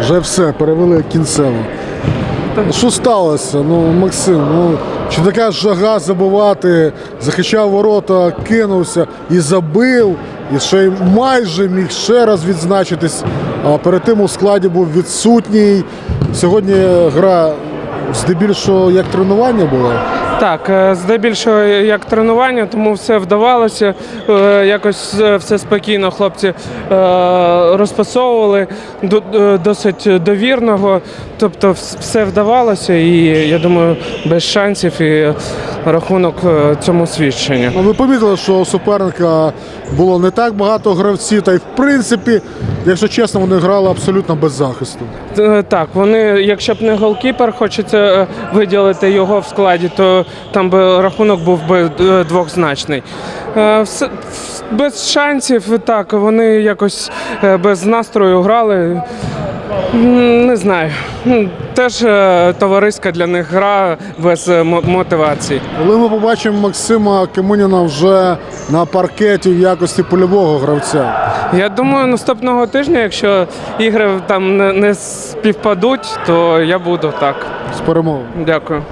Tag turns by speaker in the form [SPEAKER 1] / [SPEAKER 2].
[SPEAKER 1] Вже все, перевели кінцево. Що сталося? Ну, Максим, ну чи така жага забивати, захищав ворота, кинувся і забив, і ще й майже міг ще раз відзначитись. А перед тим у складі був відсутній. Сьогодні гра здебільшого як тренування було.
[SPEAKER 2] Так, е, здебільшого як тренування, тому все вдавалося. Е, Якось е, все спокійно хлопці розпасовували до- досить довірного. Тобто все вдавалося, і я думаю, без шансів і рахунок цьому свідчення.
[SPEAKER 1] Ну, ви помітили, що у суперника було не так багато гравців, та й в принципі, якщо чесно, вони грали абсолютно без захисту.
[SPEAKER 2] Е, Так, вони, якщо б не голкіпер, хочеться е, виділити його в складі, то там би рахунок був би е, двохзначний. Без шансів, так, вони якось без настрою грали. Не знаю. М, Теж е, товариська для них гра без е, мотивації.
[SPEAKER 1] Коли ми побачимо Максима Кимуніна вже на паркеті в якості польового гравця.
[SPEAKER 2] Я думаю, наступного тижня, якщо ігри там не співпадуть, то я буду так.
[SPEAKER 1] З перемогою.
[SPEAKER 2] Дякую.